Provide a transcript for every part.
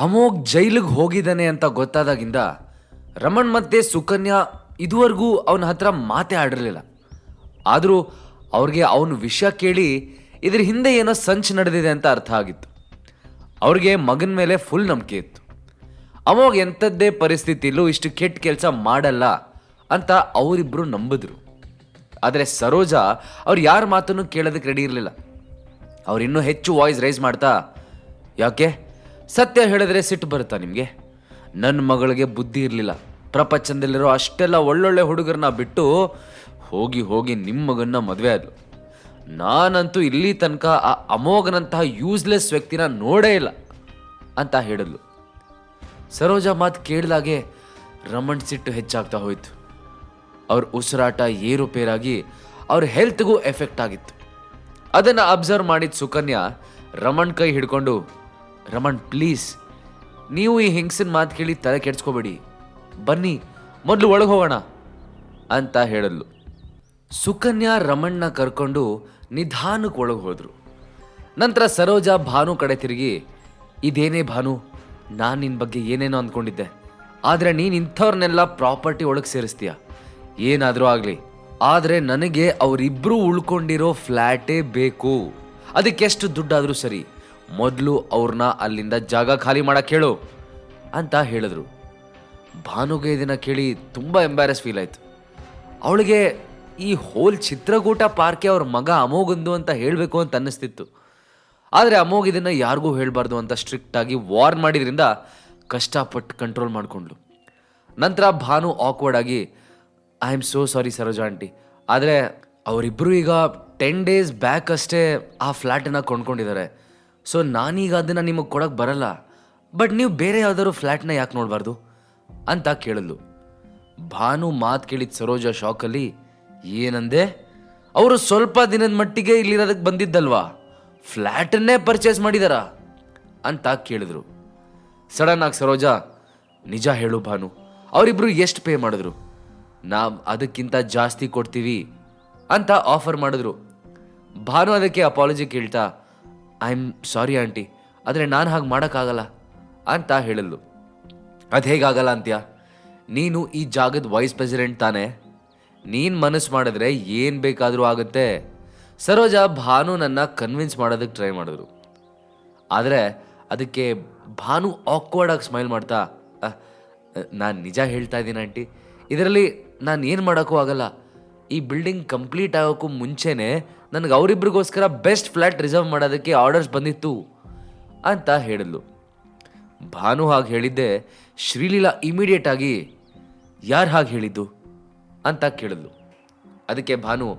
ಅಮೋಘ್ ಜೈಲಿಗೆ ಹೋಗಿದ್ದಾನೆ ಅಂತ ಗೊತ್ತಾದಾಗಿಂದ ರಮಣ್ ಮತ್ತೆ ಸುಕನ್ಯಾ ಇದುವರೆಗೂ ಅವನ ಹತ್ರ ಮಾತೇ ಆಡಿರಲಿಲ್ಲ. ಆದರೂ ಅವ್ರಿಗೆ ಅವನ ವಿಷಯ ಕೇಳಿ ಇದ್ರ ಹಿಂದೆ ಏನೋ ಸಂಚು ನಡೆದಿದೆ ಅಂತ ಅರ್ಥ ಆಗಿತ್ತು. ಅವ್ರಿಗೆ ಮಗನ ಮೇಲೆ ಫುಲ್ ನಂಬಿಕೆ ಇತ್ತು. ಅಮೋಘ್ ಎಂಥದ್ದೇ ಪರಿಸ್ಥಿತಿಲೂ ಇಷ್ಟು ಕೆಟ್ಟ ಕೆಲಸ ಮಾಡಲ್ಲ ಅಂತ ಅವರಿಬ್ಬರು ನಂಬಿದ್ರು. ಆದರೆ ಸರೋಜಾ ಅವ್ರು ಯಾರ ಮಾತನ್ನು ಕೇಳೋದಕ್ಕೆ ರೆಡಿ ಇರಲಿಲ್ಲ. ಅವ್ರು ಇನ್ನೂ ಹೆಚ್ಚು ವಾಯ್ಸ್ ರೈಸ್ ಮಾಡ್ತಾ, ಯಾಕೆ? ಸತ್ಯ ಹೇಳಿದ್ರೆ ಸಿಟ್ಟು ಬರುತ್ತಾ ನಿಮಗೆ? ನನ್ನ ಮಗಳಿಗೆ ಬುದ್ಧಿ ಇರಲಿಲ್ಲ. ಪ್ರಪಂಚದಲ್ಲಿರೋ ಅಷ್ಟೆಲ್ಲ ಒಳ್ಳೊಳ್ಳೆ ಹುಡುಗರನ್ನ ಬಿಟ್ಟು ಹೋಗಿ ಹೋಗಿ ನಿಮ್ಮ ಮಗನ್ನ ಮದುವೆ ಆದ್ಲು. ನಾನಂತೂ ಇಲ್ಲಿ ತನಕ ಆ ಅಮೋಘನಂತಹ ಯೂಸ್ಲೆಸ್ ವ್ಯಕ್ತಿನ ನೋಡೇ ಇಲ್ಲ ಅಂತ ಹೇಳಿದ್ಲು. ಸರೋಜಾ ಮಾತು ಕೇಳಿದಾಗೆ ರಮಣ್ ಸಿಟ್ಟು ಹೆಚ್ಚಾಗ್ತಾ ಹೋಯ್ತು. ಅವ್ರ ಉಸಿರಾಟ ಏರುಪೇರಾಗಿ ಅವ್ರ ಹೆಲ್ತ್ಗೂ ಎಫೆಕ್ಟ್ ಆಗಿತ್ತು. ಅದನ್ನು ಅಬ್ಸರ್ವ್ ಮಾಡಿದ ಸುಕನ್ಯಾ ರಮಣ್ ಕೈ ಹಿಡ್ಕೊಂಡು ರಮಣ್ ಪ್ಲೀಸ್ ನೀವು ಈ ಹೆಂಗಸಿನ ಮಾತು ಕೇಳಿ ತಲೆ ಕೆಡ್ಸ್ಕೋಬೇಡಿ. ಬನ್ನಿ, ಮೊದಲು ಒಳಗೆ ಹೋಗೋಣ ಅಂತ ಹೇಳಲು ಸುಕನ್ಯಾ ರಮಣ್ನ ಕರ್ಕೊಂಡು ನಿಧಾನಕ್ಕೆ ಒಳಗೆ ಹೋದರು. ನಂತರ ಸರೋಜಾ ಭಾನು ಕಡೆ ತಿರುಗಿ, ಇದೇನೇ ಭಾನು, ನಾನು ನಿನ್ನ ಬಗ್ಗೆ ಏನೇನೋ ಅಂದ್ಕೊಂಡಿದ್ದೆ ಆದರೆ ನೀನು ಇಂಥವ್ರನ್ನೆಲ್ಲ ಪ್ರಾಪರ್ಟಿ ಒಳಗೆ ಸೇರಿಸ್ತೀಯ? ಏನಾದರೂ ಆಗಲಿ. ಆದರೆ ನನಗೆ ಅವರಿಬ್ಬರು ಉಳ್ಕೊಂಡಿರೋ ಫ್ಲ್ಯಾಟೇ ಬೇಕು. ಅದಕ್ಕೆಷ್ಟು ದುಡ್ಡಾದರೂ ಸರಿ. ಮೊದಲು ಅವ್ರನ್ನ ಅಲ್ಲಿಂದ ಜಾಗ ಖಾಲಿ ಮಾಡಕ್ಕೆ ಹೇಳು ಅಂತ ಹೇಳಿದ್ರು. ಭಾನುಗೆ ಇದನ್ನು ಕೇಳಿ ತುಂಬ ಎಂಬ್ಯಾರಸ್ ಫೀಲ್ ಆಯಿತು. ಅವಳಿಗೆ ಈ ಹೋಲ್ ಚಿತ್ರಕೂಟ ಪಾರ್ಕೆ ಅವ್ರ ಮಗ ಅಮೋಗಂದು ಅಂತ ಹೇಳಬೇಕು ಅಂತ ಅನ್ನಿಸ್ತಿತ್ತು. ಆದರೆ ಅಮೋಗ್ ಇದನ್ನು ಯಾರಿಗೂ ಹೇಳಬಾರ್ದು ಅಂತ ಸ್ಟ್ರಿಕ್ಟ್ ಆಗಿ ವಾರ್ನ್ ಮಾಡಿದ್ರಿಂದ ಕಷ್ಟಪಟ್ಟು ಕಂಟ್ರೋಲ್ ಮಾಡಿಕೊಂಡ್ಲು ನಂತರ ಭಾನು ಆಕ್ವರ್ಡ್ ಆಗಿ I am so sorry Saroja aunty ಆದರೆ ಅವರಿಬ್ಬರು ಈಗ ಟೆನ್ ಡೇಸ್ ಬ್ಯಾಕ್ ಅಷ್ಟೇ ಆ ಫ್ಲ್ಯಾಟನ್ನು ಕೊಂಡ್ಕೊಂಡಿದ್ದಾರೆ ಸೊ ನಾನೀಗ ಅದನ್ನು ನಿಮಗೆ ಕೊಡೋಕ್ಕೆ ಬರಲ್ಲ. ಬಟ್ ನೀವು ಬೇರೆ ಯಾವ್ದಾದ್ರು ಫ್ಲ್ಯಾಟ್ನ ಯಾಕೆ ನೋಡಬಾರ್ದು? ಅಂತ ಕೇಳಿದ್ಲು ಭಾನು ಮಾತು ಕೇಳಿದ ಸರೋಜ ಶಾಕಲ್ಲಿ ಏನಂದೆ? ಅವರು ಸ್ವಲ್ಪ ದಿನದ ಮಟ್ಟಿಗೆ ಇಲ್ಲಿರೋದಕ್ಕೆ ಬಂದಿದ್ದಲ್ವಾ? ಫ್ಲ್ಯಾಟನ್ನೇ ಪರ್ಚೇಸ್ ಮಾಡಿದಾರ? ಅಂತ ಕೇಳಿದ್ರು. ಸಡನ್ ಆಗಿ ಸರೋಜಾ, ನಿಜ ಹೇಳು ಭಾನು, ಅವರಿಬ್ರು ಎಷ್ಟು ಪೇ ಮಾಡಿದ್ರು? ನಾವು ಅದಕ್ಕಿಂತ ಜಾಸ್ತಿ ಕೊಡ್ತೀವಿ, ಅಂತ ಆಫರ್ ಮಾಡಿದ್ರು. ಭಾನು ಅದಕ್ಕೆ ಅಪಾಲಜಿ ಕೇಳ್ತಾ ಐ ಆಮ್ ಸಾರಿ ಆಂಟಿ ಆದರೆ ನಾನು ಹಾಗೆ ಮಾಡೋಕ್ಕಾಗಲ್ಲ ಅಂತ ಹೇಳಿದ್ಲು. ಅದು ಹೇಗಾಗಲ್ಲ ಅಂತ್ಯ? ನೀನು ಈ ಜಾಗದ ವೈಸ್ ಪ್ರೆಸಿಡೆಂಟ್ ತಾನೇ. ನೀನು ಮನಸ್ಸು ಮಾಡಿದ್ರೆ ಏನು ಬೇಕಾದರೂ ಆಗುತ್ತೆ. ಸರೋಜಾ ಭಾನು ನನ್ನ ಕನ್ವಿನ್ಸ್ ಮಾಡೋದಕ್ಕೆ ಟ್ರೈ ಮಾಡಿದ್ರು. ಆದರೆ ಅದಕ್ಕೆ ಭಾನು ಆಕ್ವರ್ಡಾಗಿ ಸ್ಮೈಲ್ ಮಾಡ್ತಾ ನಾನು ನಿಜ ಹೇಳ್ತಾ ಇದ್ದೀನಿ ಆಂಟಿ ಇದರಲ್ಲಿ ನಾನು ಏನು ಮಾಡೋಕ್ಕೂ ಆಗಲ್ಲ. ಈ ಬಿಲ್ಡಿಂಗ್ ಕಂಪ್ಲೀಟ್ ಆಗೋಕ್ಕೂ ಮುಂಚೆನೇ ನನಗೆ ಅವರಿಬ್ರಿಗೋಸ್ಕರ ಬೆಸ್ಟ್ ಫ್ಲ್ಯಾಟ್ ರಿಸರ್ವ್ ಮಾಡೋದಕ್ಕೆ ಆರ್ಡರ್ಸ್ ಬಂದಿತ್ತು ಅಂತ ಹೇಳಿದ್ಲು. ಭಾನು ಹಾಗೆ ಹೇಳಿದ್ದೆ, ಶ್ರೀಲೀಲಾ ಇಮಿಡಿಯೇಟಾಗಿ ಯಾರು ಹಾಗೆ ಹೇಳಿದ್ದು ಅಂತ ಕೇಳಿದ್ಲು. ಅದಕ್ಕೆ ಭಾನು,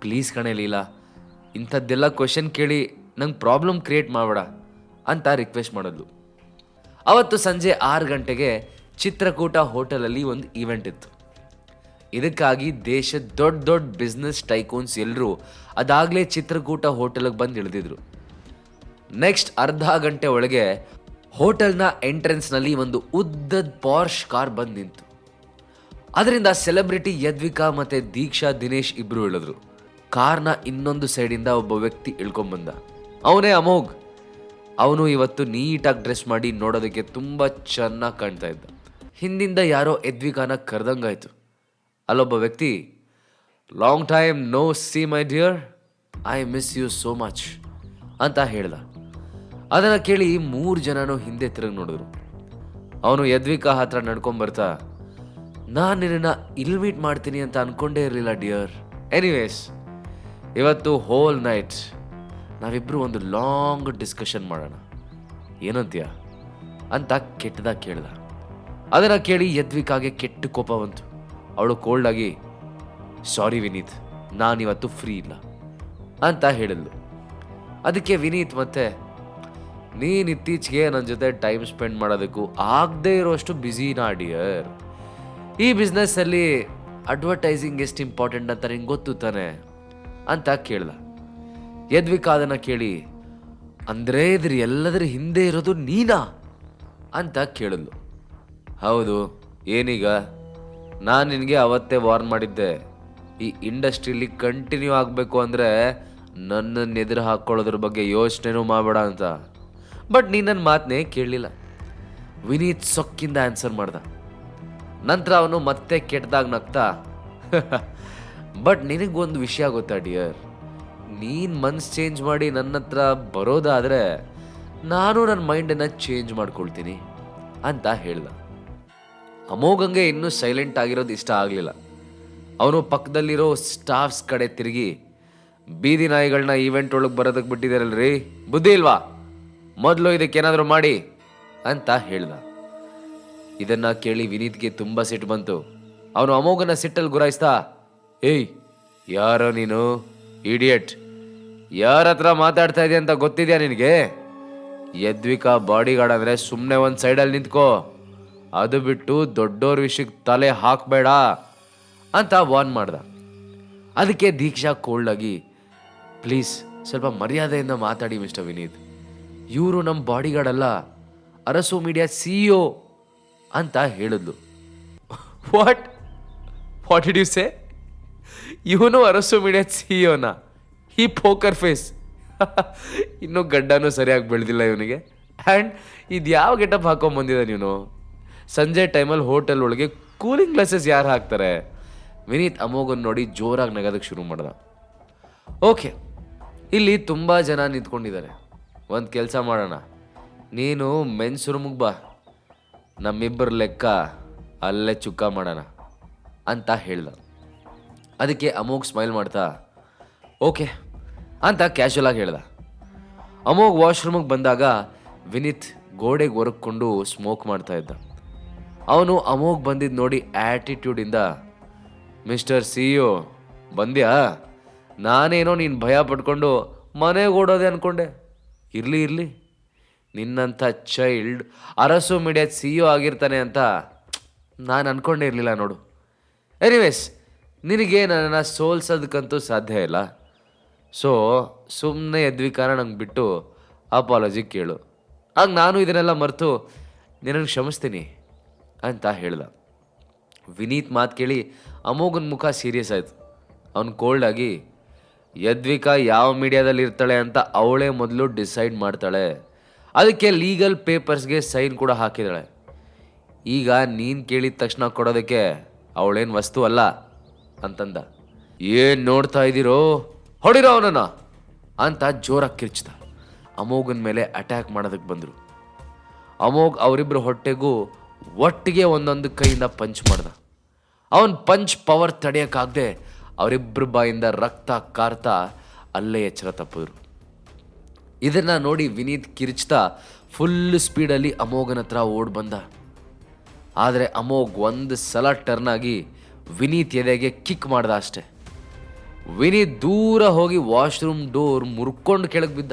ಪ್ಲೀಸ್ ಕಣೆ ಲೀಲಾ, ಇಂಥದ್ದೆಲ್ಲ ಕ್ವಶನ್ ಕೇಳಿ ನಂಗೆ ಪ್ರಾಬ್ಲಮ್ ಕ್ರಿಯೇಟ್ ಮಾಡಬೇಡ ಅಂತ ರಿಕ್ವೆಸ್ಟ್ ಮಾಡಿದ್ಲು. ಅವತ್ತು ಸಂಜೆ ಆರು ಗಂಟೆಗೆ ಚಿತ್ರಕೂಟ ಹೋಟೆಲಲ್ಲಿ ಒಂದು ಈವೆಂಟ್ ಇತ್ತು. ಇದಕ್ಕಾಗಿ ದೇಶದ ದೊಡ್ಡ ದೊಡ್ಡ ಬಿಸ್ನೆಸ್ ಟೈಕೋನ್ಸ್ ಎಲ್ಲರೂ ಅದಾಗಲೇ ಚಿತ್ರಕೂಟ ಹೋಟೆಲ್ಗೆ ಬಂದು ಇಳಿದಿದ್ರು. ನೆಕ್ಸ್ಟ್ ಅರ್ಧ ಗಂಟೆ ಒಳಗೆ ಹೋಟೆಲ್ನ ಎಂಟ್ರೆನ್ಸ್ನಲ್ಲಿ ಒಂದು ಉದ್ದದ ಪಾರ್ಶ್ ಕಾರ್ ಬಂದು ನಿಂತು. ಅದರಿಂದ ಸೆಲೆಬ್ರಿಟಿ ಯದ್ವಿಕಾ ಮತ್ತು ದೀಕ್ಷಾ ದಿನೇಶ್ ಇಬ್ಬರು ಇಳಿದ್ರು. ಕಾರ್ನ ಇನ್ನೊಂದು ಸೈಡಿಂದ ಒಬ್ಬ ವ್ಯಕ್ತಿ ಇಳ್ಕೊಂಬಂದ ಅವನೇ ಅಮೋಘ್. ಅವನು ಇವತ್ತು ನೀಟಾಗಿ ಡ್ರೆಸ್ ಮಾಡಿ ನೋಡೋದಕ್ಕೆ ತುಂಬ ಚೆನ್ನಾಗಿ ಕಾಣ್ತಾ ಇದ್ದ. ಹಿಂದಿಂದ ಯಾರೋ ಯದ್ವಿಕಾನ ಕರೆದಂಗಾಯ್ತು. ಅಲ್ಲೊಬ್ಬ ವ್ಯಕ್ತಿ long time no see my dear I miss you so much ಅಂತ ಹೇಳ್ದ. ಅದನ್ನು ಕೇಳಿ ಮೂರು ಜನನೂ ಹಿಂದೆ ತಿರುಗಿ ನೋಡಿದ್ರು. ಅವನು ಯದ್ವಿಕಾ ಹತ್ರ ನಡ್ಕೊಂಬರ್ತಾ ನಾನು ನಿನ್ನನ್ನು ಇಲ್ಲಿ ಮೀಟ್ ಮಾಡ್ತೀನಿ ಅಂತ ಅನ್ಕೊಂಡೇ ಇರಲಿಲ್ಲ ಡಿಯರ್ ಎನಿವೇಸ್ ಇವತ್ತು ಹೋಲ್ ನೈಟ್ ನಾವಿಬ್ಬರು ಒಂದು ಲಾಂಗ್ ಡಿಸ್ಕಷನ್ ಮಾಡೋಣ. ಏನಂತೀಯ? ಅಂತ ಕೆಟ್ಟದಾಗ ಕೇಳ್ದ. ಅದನ್ನು ಕೇಳಿ ಯದ್ವಿಕಾಗೆ ಕೆಟ್ಟ ಕೋಪ ಬಂತು. ಅವಳು ಕೋಲ್ಡಾಗಿ ಸಾರಿ ವಿನೀತ್, ನಾನಿವತ್ತು ಫ್ರೀ ಇಲ್ಲ ಅಂತ ಹೇಳಿದ್ಲು. ಅದಕ್ಕೆ ವಿನೀತ್ ಮತ್ತೆ, ನೀನು ಇತ್ತೀಚೆಗೆ ನನ್ನ ಜೊತೆ ಟೈಮ್ ಸ್ಪೆಂಡ್ ಮಾಡೋದಕ್ಕೂ ಆಗದೇ ಇರೋಷ್ಟು ಬ್ಯುಸಿನಾ ಡಿಯರ್ ಈ ಬಿಸ್ನೆಸ್ಸಲ್ಲಿ ಅಡ್ವರ್ಟೈಸಿಂಗ್ ಎಷ್ಟು ಇಂಪಾರ್ಟೆಂಟ್ ಅಂತ ನಿಂಗೆ ಗೊತ್ತು ತಾನೆ? ಅಂತ ಕೇಳ್ದ. ಯದ್ವಿಕ ಅದನ್ನು ಕೇಳಿ, ಅಂದರೆ ಇದ್ರ ಎಲ್ಲದರ ಹಿಂದೆ ಇರೋದು ನೀನಾ? ಅಂತ ಕೇಳಿದ್ಲು. ಹೌದು, ಏನೀಗ? ನಾನು ನಿನಗೆ ಅವತ್ತೇ ವಾರ್ನ್ ಮಾಡಿದ್ದೆ. ಈ ಇಂಡಸ್ಟ್ರಿಲಿ ಕಂಟಿನ್ಯೂ ಆಗಬೇಕು ಅಂದರೆ ನನ್ನನ್ನು ಎದುರು ಹಾಕ್ಕೊಳ್ಳೋದ್ರ ಬಗ್ಗೆ ಯೋಚನೆನೂ ಮಾಡಬೇಡ ಅಂತ. ಬಟ್ ನೀನು ನನ್ನ ಮಾತನ್ನೇ ಕೇಳಲಿಲ್ಲ. ವಿನೀತ್ ಸೊಕ್ಕಿಂದ ಆನ್ಸರ್ ಮಾಡ್ದ. ನಂತರ ಅವನು ಮತ್ತೆ ಕೆಟ್ಟದಾಗ ನಗ್ತಾ ಬಟ್ ನಿನಗೊಂದು ವಿಷಯ ಗೊತ್ತಾ ಡಿಯರ್ ನೀನು ಮನ್ಸು ಚೇಂಜ್ ಮಾಡಿ ನನ್ನ ಹತ್ರ ಬರೋದಾದರೆ ನಾನು ನನ್ನ ಮೈಂಡನ್ನು ಚೇಂಜ್ ಮಾಡ್ಕೊಳ್ತೀನಿ ಅಂತ ಹೇಳ್ದ. ಅಮೋಘಂಗೆ ಇನ್ನೂ ಸೈಲೆಂಟ್ ಆಗಿರೋದು ಇಷ್ಟ ಆಗಲಿಲ್ಲ. ಅವನು ಪಕ್ಕದಲ್ಲಿರೋ ಸ್ಟಾಫ್ಸ್ ಕಡೆ ತಿರುಗಿ, ಬೀದಿ ನಾಯಿಗಳನ್ನ ಈವೆಂಟ್ ಒಳಗೆ ಬರೋದಕ್ಕೆ ಬಿಟ್ಟಿದ್ದಾರಲ್ರಿ? ಬುದ್ಧಿ ಇಲ್ವಾ? ಮೊದಲು ಇದಕ್ಕೇನಾದರೂ ಮಾಡಿ ಅಂತ ಹೇಳ್ದ. ಇದನ್ನ ಕೇಳಿ ವಿನೀತ್ಗೆ ತುಂಬ ಸಿಟ್ಟು ಬಂತು. ಅವನು ಅಮೋಘನ ಸಿಟ್ಟಲ್ಲಿ ಗುರಾಯಿಸ್ತಾ ಏಯ್, ಯಾರೋ ನೀನು? ಇಡಿಯಟ್ ಯಾರ ಹತ್ರ ಮಾತಾಡ್ತಾ ಇದೆಯಾ ಅಂತ ಗೊತ್ತಿದ್ಯಾ ನಿನಗೆ? ಯದ್ವಿಕಾ ಬಾಡಿಗಾರ್ಡ್ ಅಂದರೆ ಸುಮ್ಮನೆ ಒಂದು ಸೈಡಲ್ಲಿ ನಿಂತ್ಕೋ. ಅದು ಬಿಟ್ಟು ದೊಡ್ಡೋರ ವಿಷಯಕ್ಕೆ ತಲೆ ಹಾಕಬೇಡ ಅಂತ ವಾರ್ನ್ ಮಾಡ್ದ. ಅದಕ್ಕೆ ದೀಕ್ಷಾ ಕೋಲ್ಡ್ ಆಗಿ ಪ್ಲೀಸ್ ಸ್ವಲ್ಪ ಮರ್ಯಾದೆಯಿಂದ ಮಾತಾಡಿ ಮಿಸ್ಟರ್ ವಿನೀತ್. ಇವರು ನಮ್ಮ ಬಾಡಿಗಾರ್ಡಲ್ಲ ಅರಸು ಮೀಡಿಯಾ ಸಿಇಒ ಅಂತ ಹೇಳಿದ್ಲು. What what did you say ಇವನು ಅರಸು ಮೀಡಿಯಾ ಸಿಇಒನ ಈ ಪೋಕರ್ ಫೇಸ್ ಇನ್ನೂ ಗಡ್ಡನೂ ಸರಿಯಾಗಿ ಬೆಳೆದಿಲ್ಲ ಇವನಿಗೆ. ಆ್ಯಂಡ್ ಇದು ಯಾವ ಗೆಟಪ್ ಹಾಕೊಂಡ್ ಬಂದಿದ್ದಾನೆ ಇವನು? ಸಂಜೆ ಟೈಮಲ್ಲಿ ಹೋಟೆಲ್ ಒಳಗೆ ಕೂಲಿಂಗ್ ಗ್ಲಾಸಸ್ ಯಾರು ಹಾಕ್ತಾರೆ? ವಿನೀತ್ ಅಮೋಘನ್ ನೋಡಿ ಜೋರಾಗಿ ನಗೋದಕ್ಕೆ ಶುರು ಮಾಡ್ದ. ಓಕೆ, ಇಲ್ಲಿ ತುಂಬ ಜನ ನಿಂತ್ಕೊಂಡಿದ್ದಾರೆ. ಒಂದು ಕೆಲಸ ಮಾಡೋಣ. ನೀನು ಮೆನ್ಸ್ ರೂಮಿಗೆ ಬಾ. ನಮ್ಮಿಬ್ಬರ ಲೆಕ್ಕ ಅಲ್ಲೇ ಚುಕ್ಕ ಮಾಡೋಣ ಅಂತ ಹೇಳ್ದ. ಅದಕ್ಕೆ ಅಮೋಘ್ ಸ್ಮೈಲ್ ಮಾಡ್ತಾ, ಓಕೆ ಅಂತ ಕ್ಯಾಶುವಲ್ ಆಗಿ ಹೇಳ್ದ. ಅಮೋಘ್ ವಾಶ್ರೂಮಿಗೆ ಬಂದಾಗ ವಿನೀತ್ ಗೋಡೆಗೆ ಒರಕೊಂಡು ಸ್ಮೋಕ್ ಮಾಡ್ತಾ ಇದ್ದ. ಅವನು ಅಮೋಗ್ ಬಂದಿದ್ದು ನೋಡಿ ಆ್ಯಟಿಟ್ಯೂಡಿಂದ ಮಿಸ್ಟರ್ ಸಿ ಇ ಬಂದ್ಯಾ? ನಾನೇನೋ ನೀನು ಭಯ ಪಡ್ಕೊಂಡು ಮನೆಗೆ ಓಡೋದೆ ಅನ್ಕೊಂಡೆ. ಇರಲಿ ಇರಲಿ. ನಿನ್ನಂಥ ಚೈಲ್ಡ್ ಅರಸು ಮೀಡಿಯಾದ ಸಿ ಇ ಆಗಿರ್ತಾನೆ ಅಂತ ನಾನು ಅಂದ್ಕೊಂಡೇ ಇರಲಿಲ್ಲ ನೋಡು. ಎನಿವೇಸ್ ನಿನಗೆ ನನ್ನನ್ನು ಸೋಲ್ಸೋದಕ್ಕಂತೂ ಸಾಧ್ಯ ಇಲ್ಲ. ಸೊ ಸುಮ್ಮನೆ ಯದ್ವಿಕಾರ ನಂಗೆ ಬಿಟ್ಟು ಅಪಾಲಜಿ ಕೇಳು. ಆಗ ನಾನು ಇದನ್ನೆಲ್ಲ ಮರೆತು ನಿನಗೆ ಕ್ಷಮಿಸ್ತೀನಿ. ಅಂತ ಹೇಳ್ದ. ವಿನೀತ್ ಮಾತು ಕೇಳಿ, ಅಮೋಘನ ಮುಖ ಸೀರಿಯಸ್ ಆಯಿತು. ಅವನು ಕೋಲ್ಡ್ ಆಗಿ, ಯದ್ವಿಕಾ ಯಾವ ಮೀಡಿಯಾದಲ್ಲಿ ಇರ್ತಾಳೆ ಅಂತ ಅವಳೇ ಮೊದಲು ಡಿಸೈಡ್ ಮಾಡ್ತಾಳೆ. ಅದಕ್ಕೆ ಲೀಗಲ್ ಪೇಪರ್ಸ್ಗೆ ಸೈನ್ ಕೂಡ ಹಾಕಿದಾಳೆ. ಈಗ ನೀನು ಕೇಳಿದ ತಕ್ಷಣ ಕೊಡೋದಕ್ಕೆ ಅವಳೇನು ವಸ್ತು ಅಲ್ಲ, ಅಂತಂದ. ಏನು ನೋಡ್ತಾ ಇದ್ದೀರೋ, ಹೊಡಿರೋ ಅವನನ್ನ, ಅಂತ ಜೋರಾಗಿ ಕಿರ್ಚಿದ. ಅಮೋಘನ ಮೇಲೆ ಅಟ್ಯಾಕ್ ಮಾಡೋದಕ್ಕೆ ಬಂದರು. ಅಮೋಘ್ ಅವರಿಬ್ಬರ ಹೊಟ್ಟೆಗೂ ಒಟ್ಟಿಗೆ ಒಂದೊಂದು ಕೈಯಿಂದ ಪಂಚ್ ಮಾಡ್ದ. ಅವನ ಪಂಚ್ ಪವರ್ ತಡೆಯೋಕ್ಕಾಗದೆ ಅವರಿಬ್ಬರ ಬಾಯಿಂದ ರಕ್ತ ಕಾರ್ತಾ ಅಲ್ಲೇ ಎಚ್ಚರ ತಪ್ಪಿದ್ರು. ಇದನ್ನು ನೋಡಿ ವಿನೀತ್ ಕಿರ್ಚ್ತಾ ಫುಲ್ ಸ್ಪೀಡಲ್ಲಿ ಅಮೋಘನ ಹತ್ರ ಓಡ್ ಬಂದ. ಆದರೆ ಅಮೋಘ್ ಒಂದು ಸಲ ಟರ್ನ್ ಆಗಿ ವಿನೀತ್ ಎದೆಗೆ ಕಿಕ್ ಮಾಡ್ದ ಅಷ್ಟೆ. ವಿನೀತ್ ದೂರ ಹೋಗಿ ವಾಶ್ರೂಮ್ ಡೋರ್ ಮುರ್ಕೊಂಡು ಕೆಳಗೆ ಬಿದ್ದ.